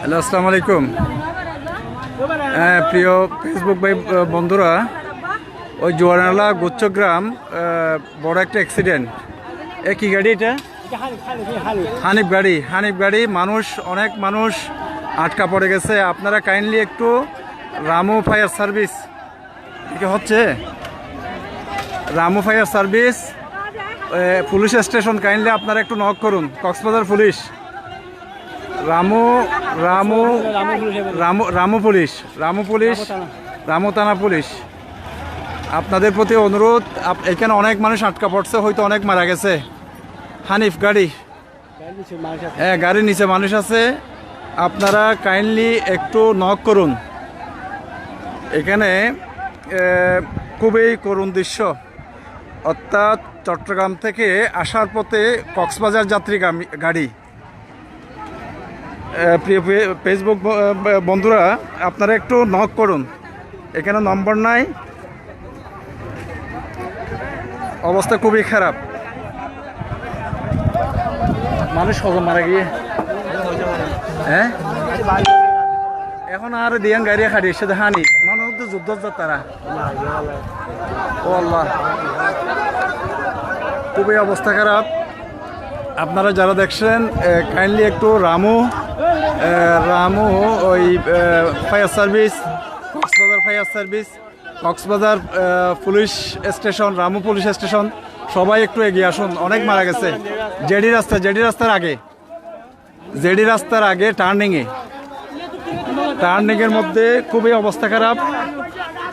Hello আসসালামু আলাইকুম হ্যাঁ প্রিয় ফেসবুক ভাই বন্ধুরা, ওই জোয়ারনালা গুচ্ছগ্রাম বড় একটা অ্যাক্সিডেন্ট এ, কি গাড়ি এটা? হানিফ গাড়ি হানিফ গাড়ি। মানুষ, অনেক মানুষ আটকা পড়ে গেছে। আপনারা কাইন্ডলি একটু রামু ফায়ার সার্ভিস হচ্ছে। Ramu fire service police station kindly আপনারা একটু নক করুন। Cox's Bazar police. Ramu Ramu Ramu Ramu police Ramu police, Ramu থানা পুলিশ। আপনাদের প্রতি অনুরোধ এখানে অনেক মানুষ আটকা পড়ছে, হয়তো অনেক মারা গেছে। হানিফ, গাড়ি। হ্যাঁ গাড়ির নিচে মানুষ আছে। আপনারা কাইন্ডলি একটু নক করুন। এখানে খুবই করুণ দৃশ্য। অর্থাৎ চট্টগ্রাম থেকে আসার পথে কক্সবাজার যাত্রী গাড়ি। ফেসবুক বন্ধুরা, আপনারা একটু নক করুন। এখানে নম্বর নাই। অবস্থা খুবই খারাপ। মানুষ কত মারা গিয়ে? হ্যাঁ? এখন আর দিয়ান গাড়ি খাড়ি, সে দেখানি। মানুষ যুদ্ধ তারা। ও আল্লাহ। খুবই অবস্থা খারাপ। আপনারা যারা দেখছেন কাইন্ডলি একটু রামু রামু ওই fire service Cox's Bazar fire service Cox's Bazar police station, Ramu police station, সবাই একটু এগিয়ে আসুন। অনেক মারা গেছে। জেডি রাস্তা, জেডি রাস্তার আগে। জেডি রাস্তার আগে টার্নিংয়ে টার্নিংয়ের মধ্যে খুবই অবস্থা খারাপ।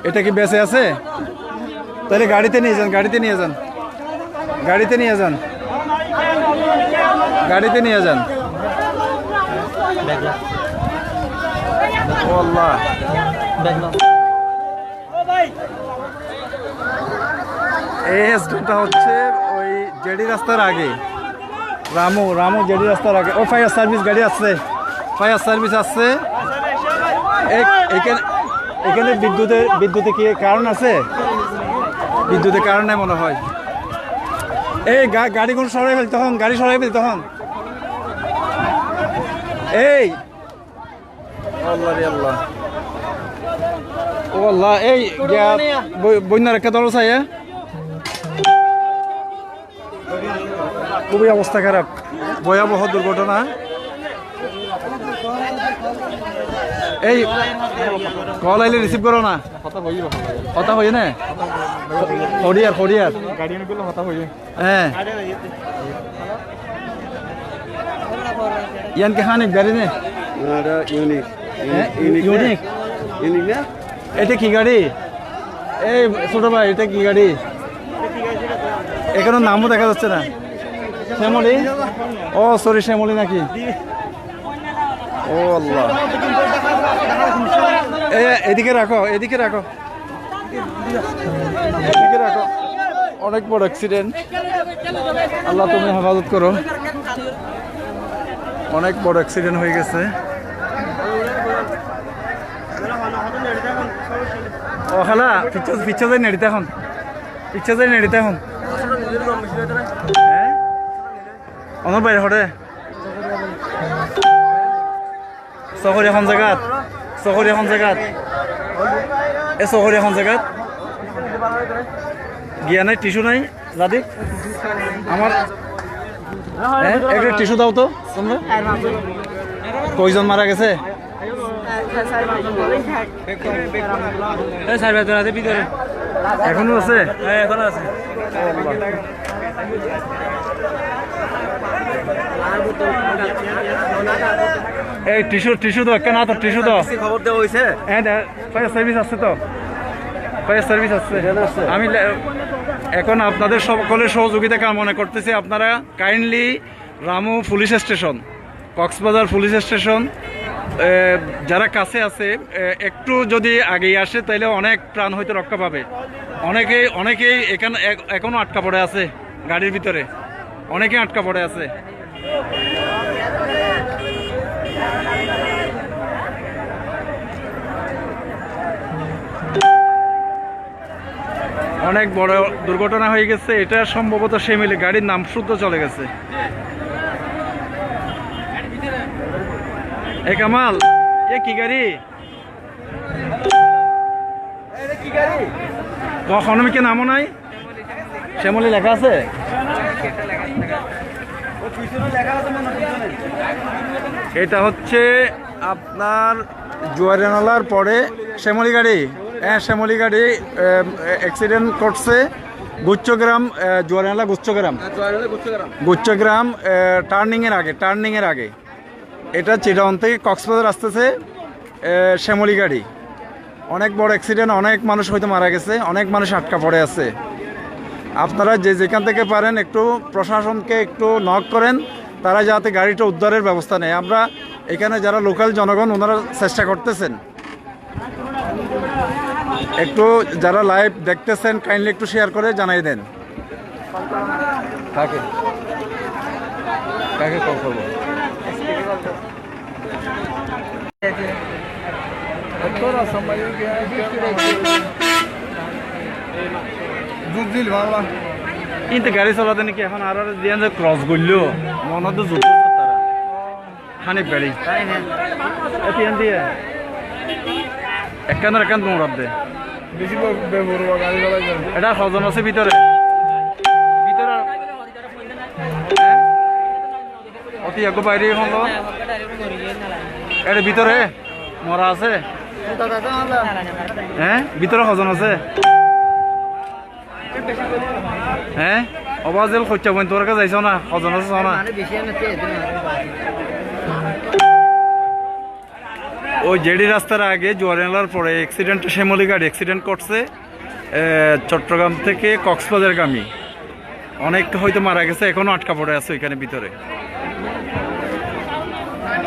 এটা কি বেঁচে আছে? তাহলে গাড়িতে নিয়ে যান, গাড়িতে নিয়ে যান। গাড়িতে নিয়ে যান। গাড়িতে নিয়ে যান। এই অ্যাক্সিডেন্টটা হচ্ছে ওই জেডি রাস্তার আগে। রামু রামু জেডি রাস্তার আগে। ও ফায়ার সার্ভিস গাড়ি আসছে ফায়ার সার্ভিস আসছে এখানে এখানে বিদ্যুতের বিদ্যুতে কি কারণ আছে? বিদ্যুতের কারণে মনে হয়। এই গাড়ি কোন সরাই ফেল তখন গাড়ি সরাই ফেল তখন। এই। আল্লাহ রে আল্লাহ। ও আল্লাহ এই বন্যার একটা দল চাই খুবই অবস্থা খারাপ। ভয়াবহ দুর্ঘটনা। এই কল আইলে রিসিভ করো না। কথা হই না। হরিয়ার হরিয়ার হ্যাঁ ইয়ান কে হানিফ গাড়ি নে? ইউনিক। Unique unique. না? এটা কি গাড়ি? এই ছোট ভাই এটা কি গাড়ি? এখানে নামও দেখা যাচ্ছে না। শ্যামলি? ও সরি শ্যামলি নাকি? ও আল্লাহ। এদিকে রাখো এদিকে রাখো। এদিকে রাখো। অনেক বড় অ্যাক্সিডেন্ট আল্লাহ তুমি হেফাজত করো। অনেক বড় অ্যাক্সিডেন্ট হয়ে গেছে। ও খালা পিচ্ছা পিচ্ছা যাই নেড়িতে এখন। পিচ্ছা যাই নেড়িতে এখন। হ্যাঁ? বাইরে হরে। চকরি এখন জেগাত। চকরি এখন জেগাত। এ চকরি এখন জেগাত গিয়া নাই টিস্যু নাই দাদি আমার হ্যাঁ একটা টিস্যু দাও তো তোমরা কয়জন মারা গেছে? এখনও আছে। হ্যাঁ এখনও আছে। এই টিস্যু টিস্যু দাও কেন তো টিস্যু দাও। খবর দেওয়া হয়েছে হ্যাঁ ফায়ার সার্ভিস আছে তো। ফায়ার সার্ভিস আছে। আমি এখন আপনাদের সকলের সহযোগিতা কামনা করতেছি। আপনারা kindly Ramu police station Cox's Bazar police station যারা কাছে আছে একটু যদি আগেই আসে তাহলে অনেক প্রাণ হয়তো রক্ষা পাবে। অনেকেই অনেকেই এখানে এখনও আটকা পড়ে আছে গাড়ির ভিতরে। অনেকেই আটকা পড়ে আছে। অনেক বড় দুর্ঘটনা হয়ে গেছে। এটা সম্ভবত সে মিলে গাড়ির নাম শুদ্ধ চলে গেছে। এ কামাল, এ কি গাড়ি? কখনো কি নামও নাই? শ্যামলি লেখা আছে? এটা হচ্ছে আপনার জুয়ারিনালার পরে শ্যামলি গাড়ি। হ্যাঁ শ্যামলি গাড়ি অ্যাক্সিডেন্ট করছে গুচ্ছগ্রাম জুয়ারিনালা গুচ্ছগ্রাম। গুচ্ছগ্রাম। টার্নিংয়ের আগে টার্নিংয়ের আগে। এটা চিটাউন থেকে কক্সবাজার আসতেছে শ্যামলি গাড়ি। অনেক বড় অ্যাক্সিডেন্ট অনেক মানুষ হয়তো মারা গেছে অনেক মানুষ আটকা পড়ে আছে। আপনারা যে যেখান থেকে পারেন একটু প্রশাসনকে একটু নক করেন তারা যাতে গাড়িটা উদ্ধারের ব্যবস্থা নেয়। আমরা এখানে যারা লোকাল জনগণ ওনারা চেষ্টা করতেছেন। একটু যারা লাইভ দেখতেছেন কাইন্ডলি একটু শেয়ার করে জানাই দেন। কাকে? কাকে কল করব? কিন্তু গাড়ি চালাতে নাকি? এখন আর আর দিয়ে যে ক্রস করল মনে তো যুদ্ধ তারা হানিফ গাড়ি এতিয়ান দিয়ে একান একান দৌড়াত দে। বেশি গাড়ি এটা সজন আছে ভিতরে ভিতরে? অতি আগো বাইরে হলো এটা ভিতরে মরা আছে। হ্যাঁ ভিতরে সজন আছে। হ্যাঁ অবাজেল খরচা বইন তোর কাছে যাইছ না? সজন আছে না ওই জেডি রাস্তার আগে জোয়ারেনালার পরে অ্যাক্সিডেন্ট শ্যামলি গাড়ি অ্যাক্সিডেন্ট করছে চট্টগ্রাম থেকে কক্সবাজারগামী অনেক হয়তো মারা গেছে এখনও আটকা পড়ে আছে এখানে ভিতরে।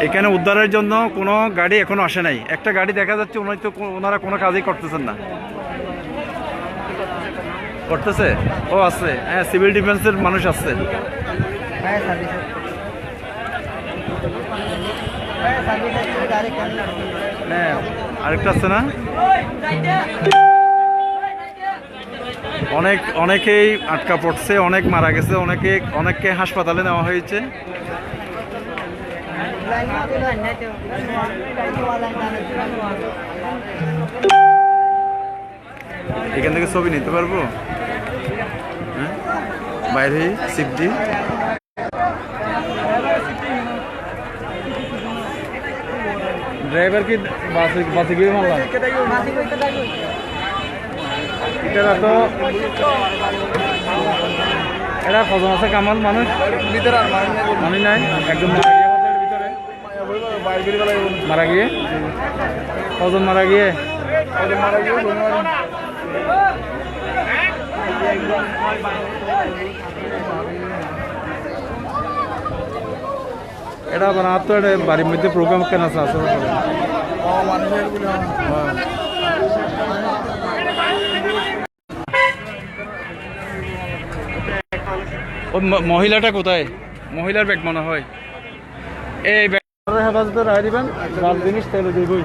এখানে উদ্ধারের জন্য কোনো গাড়ি এখনও আসে নাই। একটা গাড়ি দেখা যাচ্ছে তো ওনারা কোনো কাজই করতেছেন না। করতেছে? ও আছে। হ্যাঁ সিভিল ডিফেন্সের মানুষ আছে। হ্যাঁ আরেকটা আছে না? অনেক অনেকেই আটকা পড়ছে অনেক মারা গেছে অনেকে অনেককে হাসপাতালে নেওয়া হয়েছে। এখান থেকে ছবি নিতে পারব? হ্যাঁ? বাইরে শিবজি ড্রাইভার কি বাসে বাসে গিয়ে মারলাম? এটা তো এটা কজন আছে? কামাল মানুষ? ভিতরে নাই? একজন মারা গিয়ে কজন মারা গিয়ে? মারা গিয়ে? এটা বানার তো এটা বাড়ির মধ্যে প্রোগ্রাম কেন আছে? মহিলাটা কোথায়? মহিলার ব্যাগ মনে হয়। এই ব্যাগ হেফাজতে রায় দিবেন লাল জিনিস তেলে দিবই।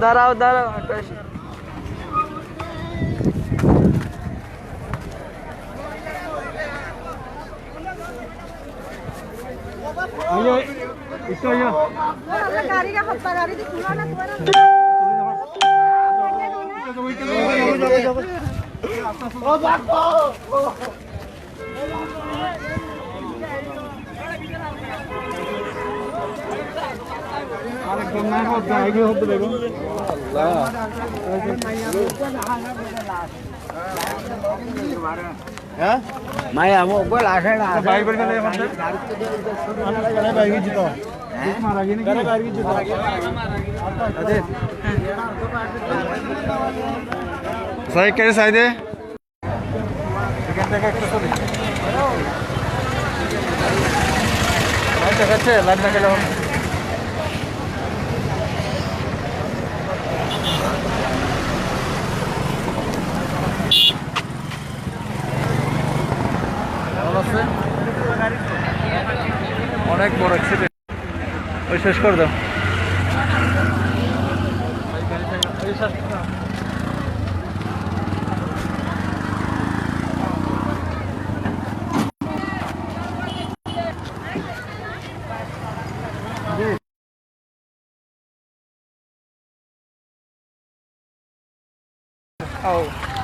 দাঁড়াও দাঁড়াও Oh, my God. হ্যাঁ মাই আমো গোল আসে না ভাই বলে গেলে আমাদের আমরা গেলে ভাই গিয়ে জিতো আছে অনেক বড় অ্যাক্সিডেন্ট ওই শেষ করে দাও Oh.